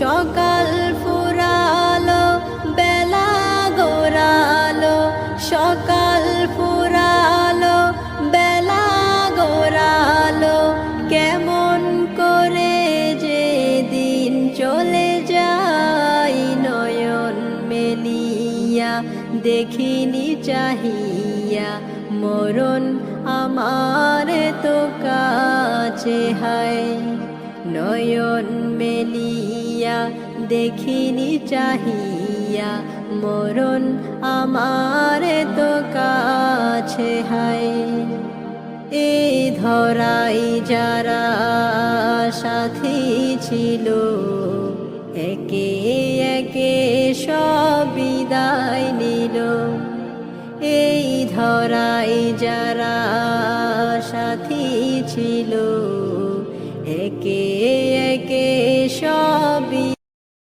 সকাল ফুরালো, বেলা গোরালো সকাল ফুরালো, বেলা গোরালো কেমন করে যে দিন চলে যায়, নয়ন মেলিয়া দেখিনি চাহিয়া। মরণ আমার তো কাছে হায়, নয়ন মেলিয়া চাহিয়া, দেখিনি চাহিয়া, মরণ আমার তো কাছে হাই এ ধরাই যারা সাথী ছিল, একে একে সব বিদায় নিল। এই ধরাই যারা সাথী ছিল, একে একে সব